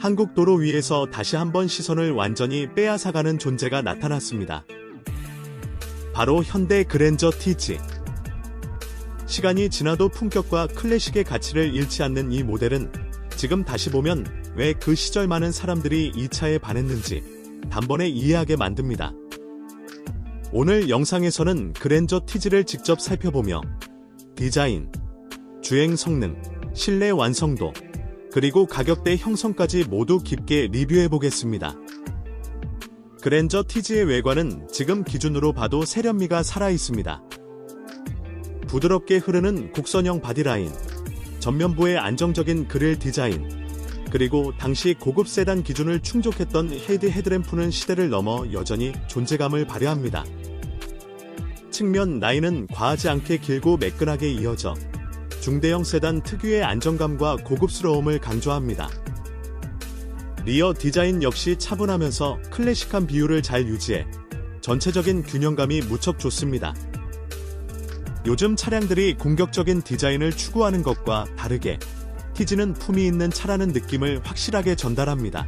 한국 도로 위에서 다시 한번 시선을 완전히 빼앗아가는 존재가 나타났습니다. 바로 현대 그랜저 TG. 시간이 지나도 품격과 클래식의 가치를 잃지 않는 이 모델은 지금 다시 보면 왜 그 시절 많은 사람들이 이 차에 반했는지 단번에 이해하게 만듭니다. 오늘 영상에서는 그랜저 TG를 직접 살펴보며 디자인, 주행 성능, 실내 완성도, 그리고 가격대 형성까지 모두 깊게 리뷰해 보겠습니다. 그랜저 TG의 외관은 지금 기준으로 봐도 세련미가 살아 있습니다. 부드럽게 흐르는 곡선형 바디라인, 전면부의 안정적인 그릴 디자인, 그리고 당시 고급 세단 기준을 충족했던 헤드 헤드램프는 시대를 넘어 여전히 존재감을 발휘합니다. 측면 라인은 과하지 않게 길고 매끈하게 이어져 중대형 세단 특유의 안정감과 고급스러움을 강조합니다. 리어 디자인 역시 차분하면서 클래식한 비율을 잘 유지해 전체적인 균형감이 무척 좋습니다. 요즘 차량들이 공격적인 디자인을 추구하는 것과 다르게 티지는 품이 있는 차라는 느낌을 확실하게 전달합니다.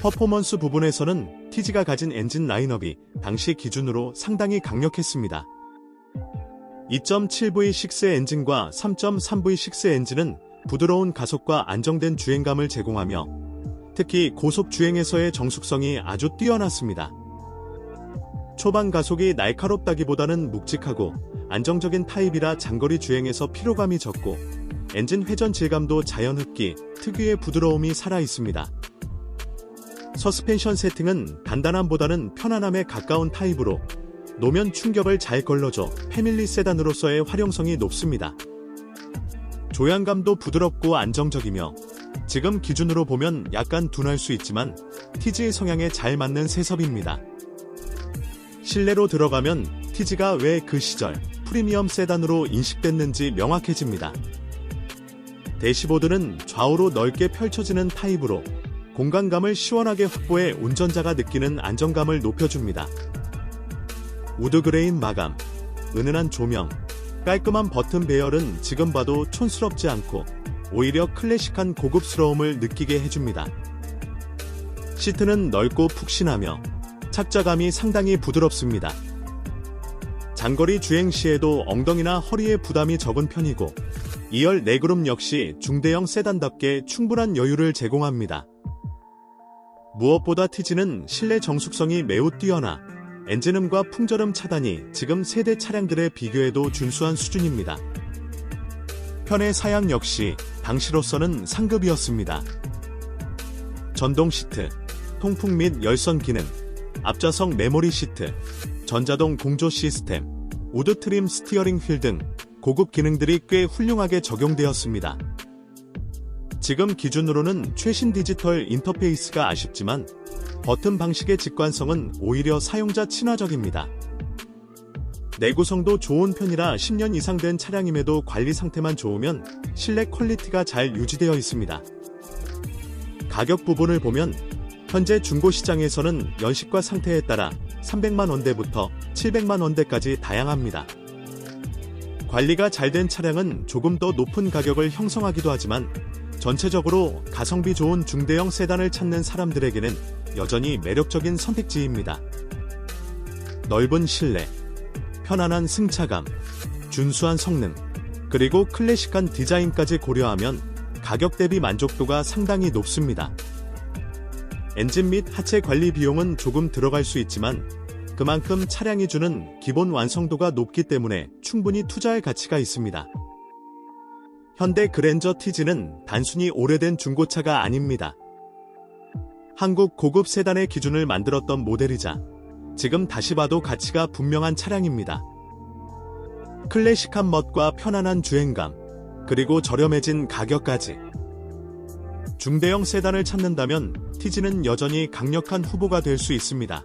퍼포먼스 부분에서는 티지가 가진 엔진 라인업이 당시 기준으로 상당히 강력했습니다. 2.7V6 엔진과 3.3V6 엔진은 부드러운 가속과 안정된 주행감을 제공하며 특히 고속 주행에서의 정숙성이 아주 뛰어났습니다. 초반 가속이 날카롭다기보다는 묵직하고 안정적인 타입이라 장거리 주행에서 피로감이 적고 엔진 회전 질감도 자연 흡기, 특유의 부드러움이 살아 있습니다. 서스펜션 세팅은 단단함보다는 편안함에 가까운 타입으로 노면 충격을 잘 걸러줘 패밀리 세단으로서의 활용성이 높습니다. 조향감도 부드럽고 안정적이며 지금 기준으로 보면 약간 둔할 수 있지만 TG의 성향에 잘 맞는 세섭입니다. 실내로 들어가면 TG가 왜 그 시절 프리미엄 세단으로 인식됐는지 명확해집니다. 대시보드는 좌우로 넓게 펼쳐지는 타입으로 공간감을 시원하게 확보해 운전자가 느끼는 안정감을 높여줍니다. 우드그레인 마감, 은은한 조명, 깔끔한 버튼 배열은 지금 봐도 촌스럽지 않고 오히려 클래식한 고급스러움을 느끼게 해줍니다. 시트는 넓고 푹신하며 착자감이 상당히 부드럽습니다. 장거리 주행 시에도 엉덩이나 허리에 부담이 적은 편이고 2열 내그룹 역시 중대형 세단답게 충분한 여유를 제공합니다. 무엇보다 티지는 실내 정숙성이 매우 뛰어나 엔진음과 풍절음 차단이 지금 세대 차량들에 비교해도 준수한 수준입니다. 편의 사양 역시 당시로서는 상급이었습니다. 전동 시트, 통풍 및 열선 기능, 앞좌석 메모리 시트, 전자동 공조 시스템, 우드 트림 스티어링 휠 등 고급 기능들이 꽤 훌륭하게 적용되었습니다. 지금 기준으로는 최신 디지털 인터페이스가 아쉽지만 버튼 방식의 직관성은 오히려 사용자 친화적입니다. 내구성도 좋은 편이라 10년 이상 된 차량임에도 관리 상태만 좋으면 실내 퀄리티가 잘 유지되어 있습니다. 가격 부분을 보면 현재 중고 시장에서는 연식과 상태에 따라 300만 원대부터 700만 원대까지 다양합니다. 관리가 잘 된 차량은 조금 더 높은 가격을 형성하기도 하지만 전체적으로 가성비 좋은 중대형 세단을 찾는 사람들에게는 여전히 매력적인 선택지입니다. 넓은 실내, 편안한 승차감, 준수한 성능, 그리고 클래식한 디자인까지 고려하면 가격 대비 만족도가 상당히 높습니다. 엔진 및 하체 관리 비용은 조금 들어갈 수 있지만 그만큼 차량이 주는 기본 완성도가 높기 때문에 충분히 투자할 가치가 있습니다. 현대 그랜저 TG는 단순히 오래된 중고차가 아닙니다. 한국 고급 세단의 기준을 만들었던 모델이자 지금 다시 봐도 가치가 분명한 차량입니다. 클래식한 멋과 편안한 주행감, 그리고 저렴해진 가격까지. 중대형 세단을 찾는다면 TG는 여전히 강력한 후보가 될 수 있습니다.